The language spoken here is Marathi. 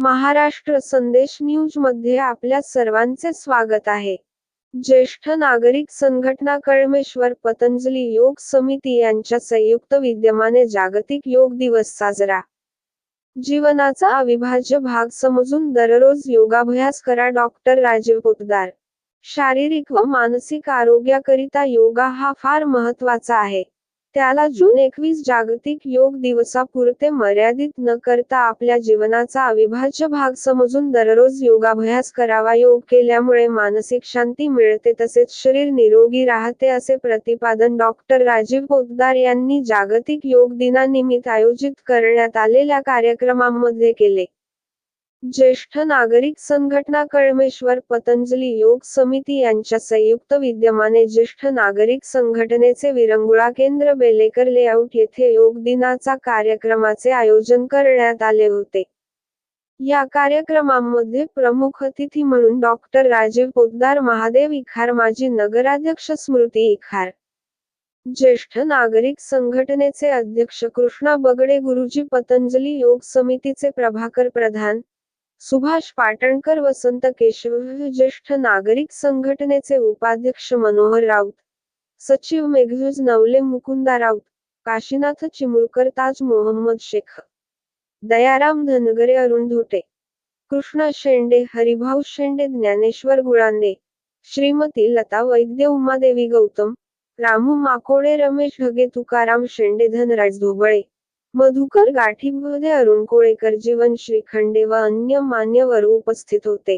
महाराष्ट्र संदेश न्यूजमध्ये आपल्या सर्वांचे स्वागत आहे. ज्येष्ठ नागरिक संघटना कळमेश्वर पतंजली योग समिती यांच्या संयुक्त विद्यमाने जागतिक योग दिवस साजरा. जीवनाचा अविभाज्य भाग समजून दररोज योगाभ्यास करा डॉक्टर राजीव पोतदार. शारीरिक व मानसिक आरोग्याकरिता योगा हा फार महत्त्वाचा आहे. त्याला जून एकवीस जागतिक योग दिवसापुरते मर्यादित न करता आपल्या जीवनाचा अविभाज्य भाग समजून दररोज योगाभ्यास करावा. योग केल्यामुळे मानसिक शांती मिळते तसेच शरीर निरोगी राहते असे प्रतिपादन डॉक्टर राजीव पोतदार यांनी जागतिक योग दिनानिमित्त आयोजित करण्यात आलेल्या कार्यक्रमामध्ये केले. ज्येष्ठ नागरिक संघटना कळमेश्वर पतंजली योग समिती यांच्या संयुक्त विद्यमाने ज्येष्ठ नागरिक संघटनेचे विरंगुळा केंद्र बेलेकर लेआउट येथे योग दिनाचा कार्यक्रमाचे आयोजन करण्यात आले होते. या कार्यक्रमामध्ये प्रमुख अतिथी म्हणून डॉक्टर राजीव पोतदार महादेव इखार माजी नगराध्यक्ष स्मृती इखार ज्येष्ठ नागरिक संघटनेचे अध्यक्ष कृष्णा बगडे गुरुजी पतंजली योग समितीचे प्रभाकर प्रधान सुभाष पाटणकर वसंत केशव ज्येष्ठ नागरिक संघटनेचे उपाध्यक्ष मनोहर राऊत सचिव मेघज नवले मुकुंदा राऊत काशीनाथ चिमुरकर ताज मोहम्मद शेख दयाराम धनगरे अरुण धोटे कृष्णा शेंडे हरिभाऊ शेंडे ज्ञानेश्वर गुळांदे श्रीमती लता वैद्य उमादेवी गौतम रामू माकोडे रमेश ढगे तुकाराम शेंडे धनराज धोबळे मधुकर गाठीमध्ये अरुण कोळेकर जीवन श्रीखंडे व अन्य मान्यवर उपस्थित होते.